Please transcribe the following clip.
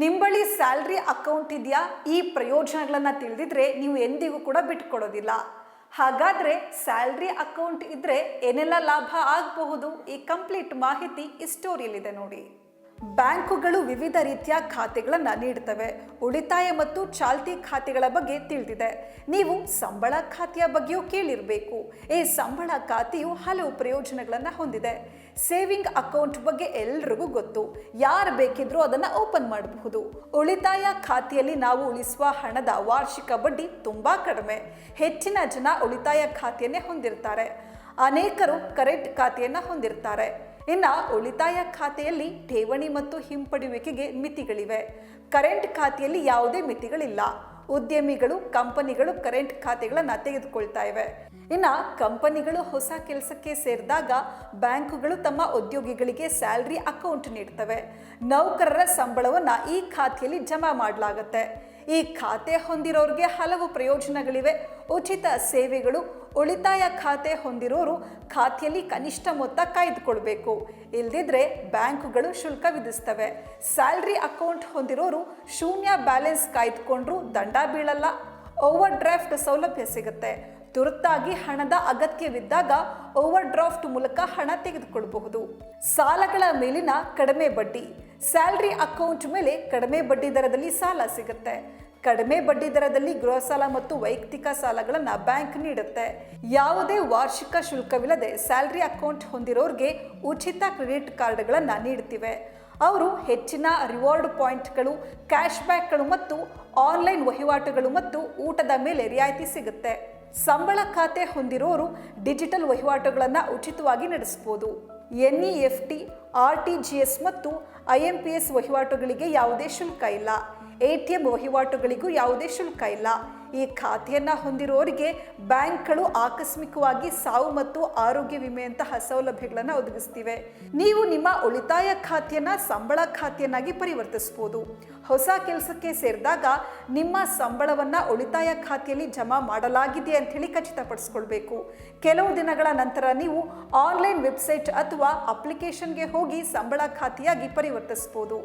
ನಿಂಬಳಿ salary account ಇದೆಯಾ? ಈ ಪ್ರಯೋಜನಗಳನ್ನು ತಿಳಿದಿದ್ರೆ ನೀವು ಎಂದಿಗೂ ಕೂಡ ಬಿಟ್ಕೊಡೋದಿಲ್ಲ. ಹಾಗಾದರೆ ಸ್ಯಾಲ್ರಿ ಅಕೌಂಟ್ ಇದ್ದರೆ ಏನೆಲ್ಲ ಲಾಭ ಆಗಬಹುದು? ಈ ಕಂಪ್ಲೀಟ್ ಮಾಹಿತಿ ಈ ಸ್ಟೋರಿಯಲ್ಲಿದೆ ನೋಡಿ. ಬ್ಯಾಂಕುಗಳು ವಿವಿಧ ರೀತಿಯ ಖಾತೆಗಳನ್ನು ನೀಡ್ತವೆ. ಉಳಿತಾಯ ಮತ್ತು ಚಾಲ್ತಿ ಖಾತೆಗಳ ಬಗ್ಗೆ ತಿಳಿದಿದೆ. ನೀವು ಸಂಬಳ ಖಾತೆಯ ಬಗ್ಗೆಯೂ ಕೇಳಿರಬೇಕು. ಈ ಸಂಬಳ ಖಾತೆಯು ಹಲವು ಪ್ರಯೋಜನಗಳನ್ನು ಹೊಂದಿದೆ. ಸೇವಿಂಗ್ ಅಕೌಂಟ್ ಬಗ್ಗೆ ಎಲ್ರಿಗೂ ಗೊತ್ತು. ಯಾರು ಬೇಕಿದ್ರೂ ಅದನ್ನು ಓಪನ್ ಮಾಡಬಹುದು. ಉಳಿತಾಯ ಖಾತೆಯಲ್ಲಿ ನಾವು ಉಳಿಸುವ ಹಣದ ವಾರ್ಷಿಕ ಬಡ್ಡಿ ತುಂಬ ಕಡಿಮೆ. ಹೆಚ್ಚಿನ ಜನ ಉಳಿತಾಯ ಖಾತೆಯನ್ನೇ ಹೊಂದಿರ್ತಾರೆ. ಅನೇಕರು ಕರೆಂಟ್ ಖಾತೆಯನ್ನು ಹೊಂದಿರ್ತಾರೆ. ಇನ್ನು ಉಳಿತಾಯ ಖಾತೆಯಲ್ಲಿ ಠೇವಣಿ ಮತ್ತು ಹಿಂಪಡೆಯುವಿಕೆಗೆ ಮಿತಿಗಳಿವೆ. ಕರೆಂಟ್ ಖಾತೆಯಲ್ಲಿ ಯಾವುದೇ ಮಿತಿಗಳಿಲ್ಲ. ಉದ್ಯಮಿಗಳು, ಕಂಪನಿಗಳು ಕರೆಂಟ್ ಖಾತೆಗಳನ್ನು ತೆಗೆದುಕೊಳ್ತಾ ಇವೆ. ಇನ್ನು ಕಂಪನಿಗಳು ಹೊಸ ಕೆಲಸಕ್ಕೆ ಸೇರಿದಾಗ ಬ್ಯಾಂಕುಗಳು ತಮ್ಮ ಉದ್ಯೋಗಿಗಳಿಗೆ ಸ್ಯಾಲ್ರಿ ಅಕೌಂಟ್ ನೀಡ್ತವೆ. ನೌಕರರ ಸಂಬಳವನ್ನು ಈ ಖಾತೆಯಲ್ಲಿ ಜಮಾ ಮಾಡಲಾಗುತ್ತೆ. ಈ ಖಾತೆ ಹೊಂದಿರೋರಿಗೆ ಹಲವು ಪ್ರಯೋಜನಗಳಿವೆ. ಉಚಿತ ಸೇವೆಗಳು, ಉಳಿತಾಯ ಖಾತೆ ಹೊಂದಿರೋರು ಖಾತೆಯಲ್ಲಿ ಕನಿಷ್ಠ ಮೊತ್ತ ಕಾಯ್ದುಕೊಳ್ಬೇಕು. ಇಲ್ದಿದ್ರೆ ಬ್ಯಾಂಕುಗಳು ಶುಲ್ಕ ವಿಧಿಸ್ತವೆ. ಸ್ಯಾಲ್ರಿ ಅಕೌಂಟ್ ಹೊಂದಿರೋರು ಶೂನ್ಯ ಬ್ಯಾಲೆನ್ಸ್ ಕಾಯ್ದುಕೊಂಡ್ರೂ ದಂಡ ಬೀಳಲ್ಲ. ಓವರ್ ಡ್ರಾಫ್ಟ್ ಸೌಲಭ್ಯ ಸಿಗುತ್ತೆ. ತುರ್ತಾಗಿ ಹಣದ ಅಗತ್ಯವಿದ್ದಾಗ ಓವರ್ ಡ್ರಾಫ್ಟ್ ಮೂಲಕ ಹಣ ತೆಗೆದುಕೊಳ್ಳಬಹುದು ಸಾಲಗಳ ಮೇಲಿನ ಕಡಿಮೆ ಬಡ್ಡಿ, ಸ್ಯಾಲ್ರಿ ಅಕೌಂಟ್ ಮೇಲೆ ಕಡಿಮೆ ಬಡ್ಡಿ ದರದಲ್ಲಿ ಸಾಲ ಸಿಗುತ್ತೆ. ಕಡಿಮೆ ಬಡ್ಡಿ ದರದಲ್ಲಿ ಗೃಹ ಸಾಲ ಮತ್ತು ವೈಯಕ್ತಿಕ ಸಾಲಗಳನ್ನು ಬ್ಯಾಂಕ್ ನೀಡುತ್ತೆ. ಯಾವುದೇ ವಾರ್ಷಿಕ ಶುಲ್ಕವಿಲ್ಲದೆ ಸ್ಯಾಲ್ರಿ ಅಕೌಂಟ್ ಹೊಂದಿರೋರಿಗೆ ಉಚಿತ ಕ್ರೆಡಿಟ್ ಕಾರ್ಡ್ಗಳನ್ನು ನೀಡ್ತಿವೆ. ಅವರು ಹೆಚ್ಚಿನ ರಿವಾರ್ಡ್ ಪಾಯಿಂಟ್ಗಳು ಕ್ಯಾಶ್ ಬ್ಯಾಕ್ಗಳು ಮತ್ತು ಆನ್ಲೈನ್ ವಹಿವಾಟುಗಳು ಮತ್ತು ಊಟದ ಮೇಲೆ ರಿಯಾಯಿತಿ ಸಿಗುತ್ತೆ. ಸಂಬಳ ಖಾತೆ ಹೊಂದಿರೋರು ಡಿಜಿಟಲ್ ವಹಿವಾಟುಗಳನ್ನು ಉಚಿತವಾಗಿ ನಡೆಸಬಹುದು N E F T R T G S ಮತ್ತು ಐ ಎಂ ಪಿ ಎಸ್ ವಹಿವಾಟುಗಳಿಗೆ ಯಾವುದೇ ಶುಲ್ಕ ಇಲ್ಲ. ಎ ಟಿ ಎಂ ವಹಿವಾಟುಗಳಿಗೂ ಯಾವುದೇ ಶುಲ್ಕ ಇಲ್ಲ. ಈ ಖಾತೆಯನ್ನು ಹೊಂದಿರೋರಿಗೆ ಬ್ಯಾಂಕ್ಗಳು ಆಕಸ್ಮಿಕವಾಗಿ ಸಾವು ಮತ್ತು ಆರೋಗ್ಯ ವಿಮೆಯಂತಹ ಸೌಲಭ್ಯಗಳನ್ನು ಒದಗಿಸ್ತಿವೆ. ನೀವು ನಿಮ್ಮ ಉಳಿತಾಯ ಖಾತೆಯನ್ನು ಸಂಬಳ ಖಾತೆಯನ್ನಾಗಿ ಪರಿವರ್ತಿಸಬಹುದು ಹೊಸ ಕೆಲಸಕ್ಕೆ ಸೇರಿದಾಗ ನಿಮ್ಮ ಸಂಬಳವನ್ನು ಉಳಿತಾಯ ಖಾತೆಯಲ್ಲಿ ಜಮಾ ಮಾಡಲಾಗಿದೆ ಅಂತ ಹೇಳಿ ಖಚಿತಪಡಿಸ್ಕೊಳ್ಬೇಕು. ಕೆಲವು ದಿನಗಳ ನಂತರ ನೀವು ಆನ್ಲೈನ್ ವೆಬ್ಸೈಟ್ ಅಥವಾ ಅಪ್ಲಿಕೇಶನ್ಗೆ ಹೋಗಿ ಸಂಬಳ ಖಾತೆಯಾಗಿ ಪರಿವರ್ತಿಸಬಹುದು